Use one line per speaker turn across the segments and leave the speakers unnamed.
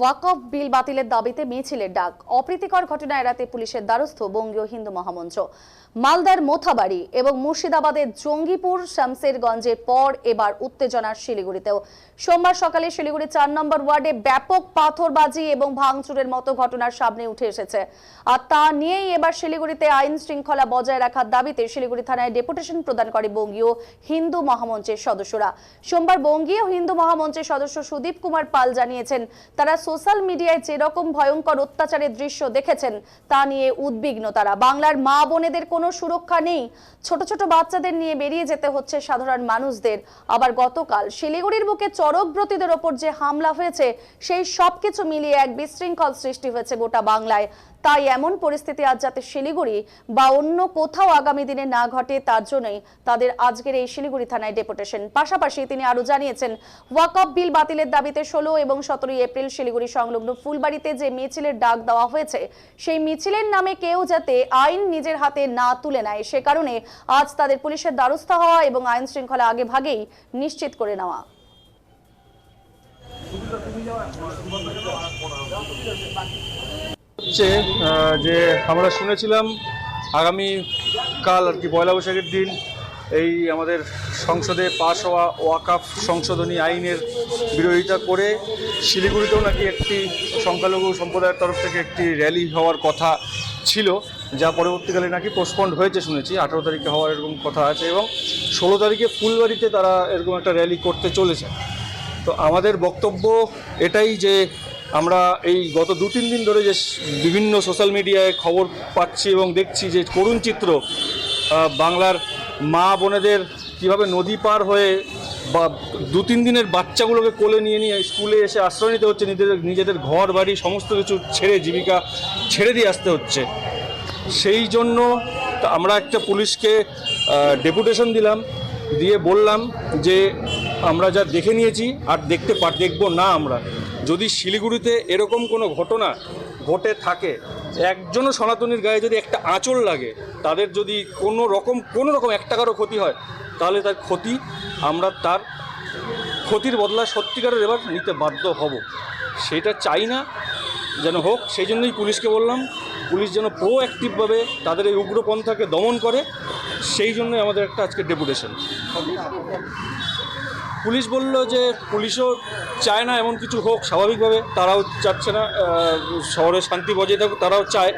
ওয়াকফ বিল বাতিলের দাবিতে মিছিলের ডাক। অপ্রীতিকর ঘটনা এড়াতে পুলিশের দ্বারস্থ বঙ্গীয় হিন্দু মহামঞ্চ মালদার মোথাবাড়ি এবং মুর্শিদাবাদের জঙ্গিপুর শামসেরগঞ্জের পর এবার উত্তেজনার শিলিগুড়িতেও। সোমবার সকালে শিলিগুড়ি চার নম্বর ওয়ার্ডে ব্যাপক পাথরবাজি এবং ভাঙচুরের মতো ঘটনার সামনে উঠে এসেছে। আর তা নিয়েই এবার শিলিগুড়িতে আইন শৃঙ্খলা বজায় রাখার দাবিতে শিলিগুড়ি থানায় ডেপুটেশন প্রদান করে বঙ্গীয় হিন্দু মহামঞ্চের সদস্যরা। সোমবার বঙ্গীয় হিন্দু মহামঞ্চের সদস্য সুদীপ কুমার পাল জানিয়েছেন, তারা সোশ্যাল মিডিয়ায় যেরকম ভয়ঙ্কর অত্যাচারের দৃশ্য দেখেছেন, তা নিয়ে উদ্বিগ্ন তারা। বাংলার মা বোনেদের কোনো সুরক্ষা নেই। ছোট ছোট বাচ্চাদের নিয়ে বেরিয়ে যেতে হচ্ছে সাধারণ মানুষদের। আবার গতকাল শিলিগুড়ির বুকে চরকব্রতীদের ওপর যে হামলা হয়েছে, সেই সব কিছু মিলিয়ে এক বিশৃঙ্খল সৃষ্টি হয়েছে গোটা বাংলায়। তাই এমন পরিস্থিতি আজ যাতে শিলিগুড়ি বা অন্য কোথাও আগামী দিনে না ঘটে, তার জন্যই তাদের আজকের এই শিলিগুড়ি থানায় ডেপুটেশন। পাশাপাশি তিনি আরও জানিয়েছেন ওয়াকফ বিল বাতিলের দাবিতে ষোলো এবং সতেরোই এপ্রিল শিলিগুড়ি সংলগ্ন ফুলবাড়িতে যে মিছিলের ডাক দেওয়া হয়েছে, সেই মিছিলের নামে কেউ যাতে আইন নিজের হাতে না তুলে নেয়, সে কারণে আজ তাদের পুলিশের দ্বারস্থ হওয়া এবং আইন শৃঙ্খলা আগে ভাগেই নিশ্চিত করে নেওয়া।
যে আমরা শুনেছিলাম আগামী কাল আর কি পয়লা বৈশাখের দিন এই আমাদের সংসদে পাশ হওয়া ওয়াকাফ সংশোধনী আইনের বিরোধিতা করে শিলিগুড়িতেও নাকি একটি সংখ্যালঘু সম্প্রদায়ের তরফ থেকে একটি র্যালি হওয়ার কথা ছিল, যা পরবর্তীকালে নাকি পোস্টপন্ড হয়েছে শুনেছি। আঠারো তারিখে হওয়ার এরকম কথা আছে এবং ষোলো তারিখে ফুলবাড়িতে তারা এরকম একটা র্যালি করতে চলেছে। তো আমাদের বক্তব্য এটাই যে আমরা এই গত দু তিন দিন ধরে যে বিভিন্ন সোশ্যাল মিডিয়ায় খবর পাচ্ছি এবং দেখছি যে করুণ চিত্র বাংলার মা বোনেদের কীভাবে নদী পার হয়ে বা দু তিন দিনের বাচ্চাগুলোকে কোলে নিয়ে নিয়ে স্কুলে এসে আশ্রয় নিতে হচ্ছে, নিজেদের নিজেদের ঘর, বাড়ি, সমস্ত কিছু ছেড়ে, জীবিকা ছেড়ে দিয়ে আসতে হচ্ছে। সেই জন্য আমরা একটা পুলিশকে ডেপুটেশন দিলাম, দিয়ে বললাম যে আমরা যা দেখে নিয়েছি আর দেখতে পার দেখব না আমরা। যদি শিলিগুড়িতে এরকম কোনো ঘটনা ঘটে থাকে একজনও সনাতনীর গায়ে যদি একটা আঁচল লাগে, তাদের যদি কোনো রকম কোনো রকম এক টাকারও ক্ষতি হয়, তাহলে তার ক্ষতি আমরা তার ক্ষতির বদলা সত্যিকারের এবার নিতে বাধ্য হব। সেটা চাই না, যেন হোক, সেই জন্যই পুলিশকে বললাম, পুলিশ যেন প্রোঅ্যাক্টিভভাবে তাদের এই উগ্রপন্থাকে দমন করে, সেই জন্যই আমাদের একটা আজকে ডেপুটেশন। পুলিশ বলল যে পুলিশও চায় না এমন কিছু হোক স্বাভাবিকভাবে তারাও চাচ্ছে না শহরে শান্তি বজায় থাকুক তারাও চায়।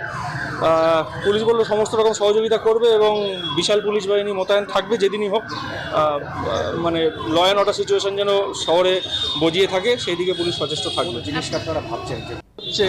পুলিশ বলল সমস্ত রকম সহযোগিতা করবে এবং বিশাল পুলিশ বাহিনী মোতায়েন থাকবে যেদিনই হোক। মানে ল অ্যান্ড অর্ডার সিচুয়েশন যেন শহরে বজিয়ে থাকে সেই দিকে পুলিশ সচেষ্ট থাকবে।
জিনিসটা আপনারা ভাবছেন যে?
হচ্ছে